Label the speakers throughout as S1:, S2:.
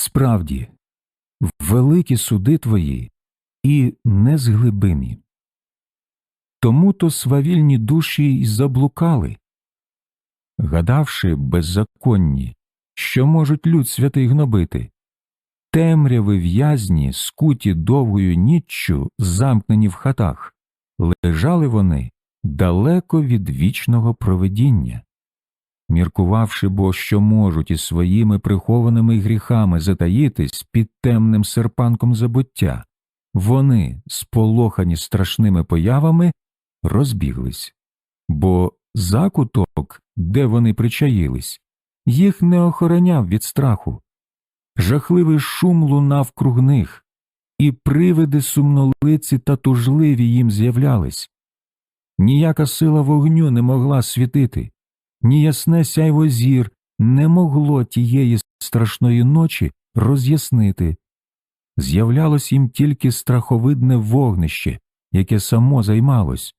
S1: Справді, великі суди твої і незглибимі. Тому то свавільні душі й заблукали, гадавши беззаконні, що можуть люд святий гнобити, темряви в'язні, скуті довгою ніччю, замкнені в хатах, лежали вони далеко від вічного проведіння. Міркувавши бо, що можуть із своїми прихованими гріхами затаїтись під темним серпанком забуття, вони, сполохані страшними появами, розбіглись, бо закуток, де вони причаїлись, їх не охороняв від страху. Жахливий шум лунав круг них, і привиди сумнолиці та тужливі їм з'являлись. Ніяка сила вогню не могла світити, ні ясне сяйво зір не могло тієї страшної ночі роз'яснити. З'являлось їм тільки страховидне вогнище, яке само займалось.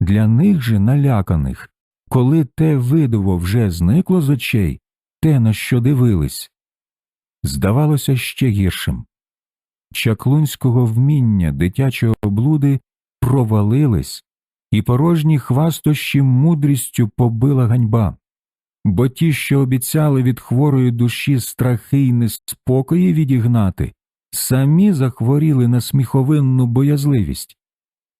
S1: Для них же наляканих, коли те видиво вже зникло з очей, те, на що дивились, здавалося ще гіршим. Чаклунського вміння дитячої облуди провалились, і порожні хвастощі мудрістю побила ганьба, бо ті, що обіцяли від хворої душі страхи й неспокої відігнати, самі захворіли на сміховинну боязливість,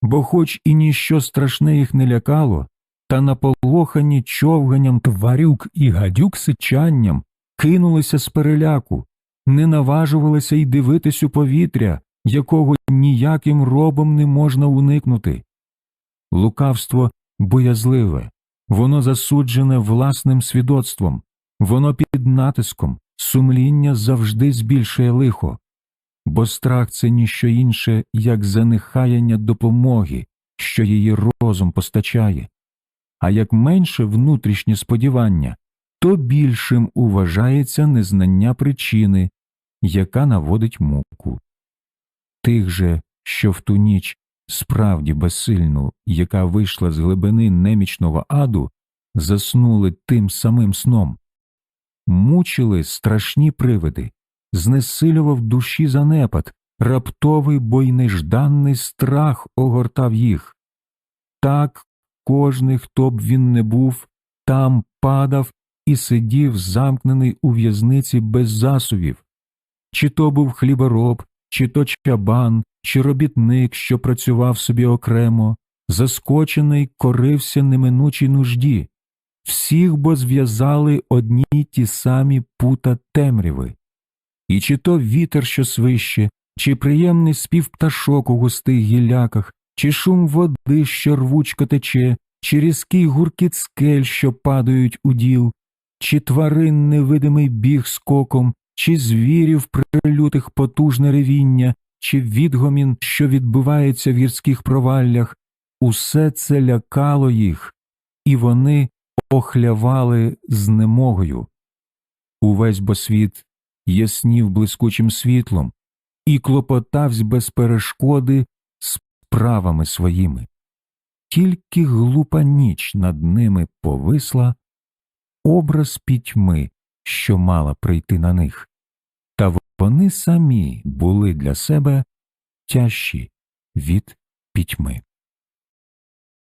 S1: бо, хоч і ніщо страшне їх не лякало, та наполохані човганням тварюк і гадюк сичанням кинулися з переляку, не наважувалися й дивитись у повітря, якого ніяким робом не можна уникнути. Лукавство боязливе, воно засуджене власним свідоцтвом, воно під натиском, сумління завжди збільшує лихо, бо страх це ніщо інше, як занехаяння допомоги, що її розум постачає, а як менше внутрішнє сподівання, то більшим уважається незнання причини, яка наводить муку. Тих же, що в ту ніч справді безсильну, яка вийшла з глибини немічного аду, заснули тим самим сном, мучили страшні привиди, знесилював душі занепад, раптовий бо й нежданний страх огортав їх. Так кожний, хто б він не був, там падав і сидів замкнений у в'язниці без засувів, чи то був хлібороб, чи то чабан, чи робітник, що працював собі окремо, заскочений корився неминучій нужді, всіх бо зв'язали одні ті самі пута темряви, і чи то вітер, що свище, чи приємний спів пташок у густих гілляках, чи шум води, що рвучко тече, чи різкий гуркіт скель, що падають у діл, чи тварин невидимий біг скоком, чи звірів прилютих потужне ревіння, чи відгомін, що відбувається в гірських проваллях, усе це лякало їх, і вони охлявали знемогою. Увесь бо світ яснів блискучим світлом і клопотавсь без перешкоди справами своїми. Тільки глупа ніч над ними повисла, образ пітьми, що мала прийти на них, та вони самі були для себе тяжчі від пітьми.